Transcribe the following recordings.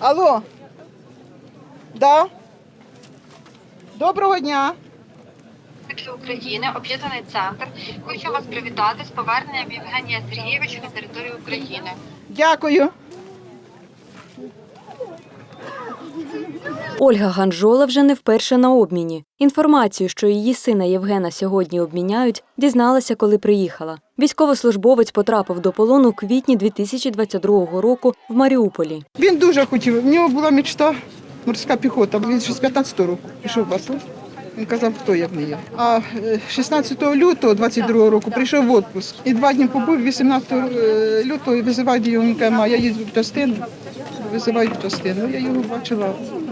Алло. Да? Доброго дня. України, об'єднаний центр. Хочу вас привітати з поверненням Євгенія Сергійовича на територію України. Дякую. Ольга Ганжола вже не вперше на обміні. Інформацію, що її сина Євгена сьогодні обміняють, дізналася, коли приїхала. Військовослужбовець потрапив до полону у квітні 2022 року в Маріуполі. Він дуже хотів. В нього була мечта морська піхота. Він ще з 15-го року пішов в. Він казав, хто як не я. А е, 16 лютого 22 року прийшов в відпуск. І два дні побув, 18 е, лютого визивають його, він каже, я їду в частину, визивають в частину. Я його бачила,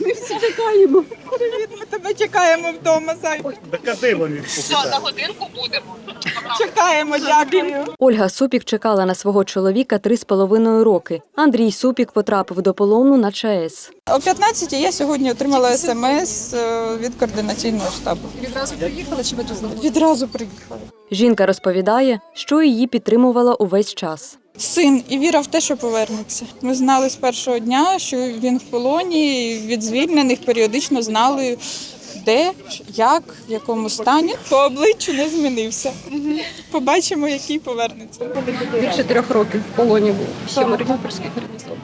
Ми всі чекаємо. Привіт, ми тебе чекаємо вдома. Зай. Чекаємо, дякую. Ольга Супік чекала на свого чоловіка три з половиною роки. Андрій Супік потрапив до полону на ЧАЕС. О 15 я сьогодні отримала смс е, від координаційного штабу. Відразу приїхали чи ви тут знали? Відразу приїхали. Жінка розповідає, що її підтримувала увесь час. Син і віра в те, що повернеться. Ми знали з першого дня, що він в полоні. Від звільнених періодично знали, де, як, в якому стані. По обличчю не змінився. Побачимо, який повернеться. Більше трьох років в полоні був. Ще в Маріупольській гарнізоні.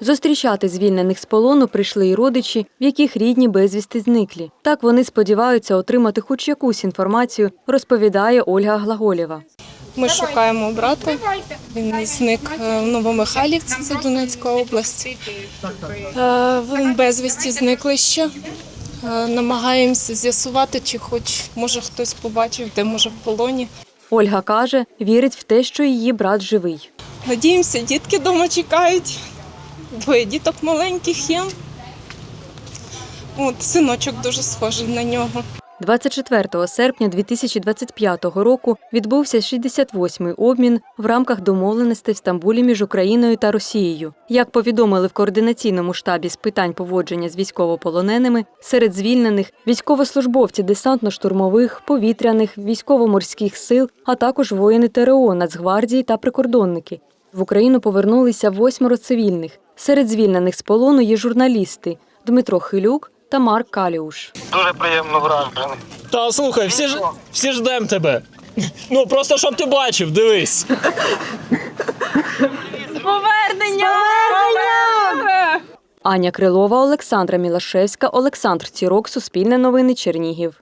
Зустрічати звільнених з полону прийшли й родичі, в яких рідні безвісти зниклі. Так вони сподіваються отримати хоч якусь інформацію, розповідає Ольга Глаголєва. Ми шукаємо брата. Він зник е, в Новомихайлівці, це Донецька область. Е, безвісті зникли ще. Е, Намагаємося з'ясувати, чи хоч може хтось побачив, де може в полоні. Ольга каже, вірить в те, що її брат живий. Надіємося, дітки вдома чекають. Двоє діток маленьких є. От, синочок дуже схожий на нього. 24 серпня 2025 року відбувся 68-й обмін в рамках домовленостей в Стамбулі між Україною та Росією. Як повідомили в координаційному штабі з питань поводження з військовополоненими, серед звільнених військовослужбовці десантно-штурмових, повітряних, військово-морських сил, а також воїни ТРО, Нацгвардії та прикордонники. В Україну повернулися восьмеро цивільних. Серед звільнених з полону є журналісти Дмитро Хилюк та Марк Каліуш. Дуже приємно вражений. Та слухай, всі ж всі ждем тебе. Ну просто щоб ти бачив, дивись. Аня Крилова, Олександра Мілашевська, Олександр Цірок, Суспільне новини, Чернігів.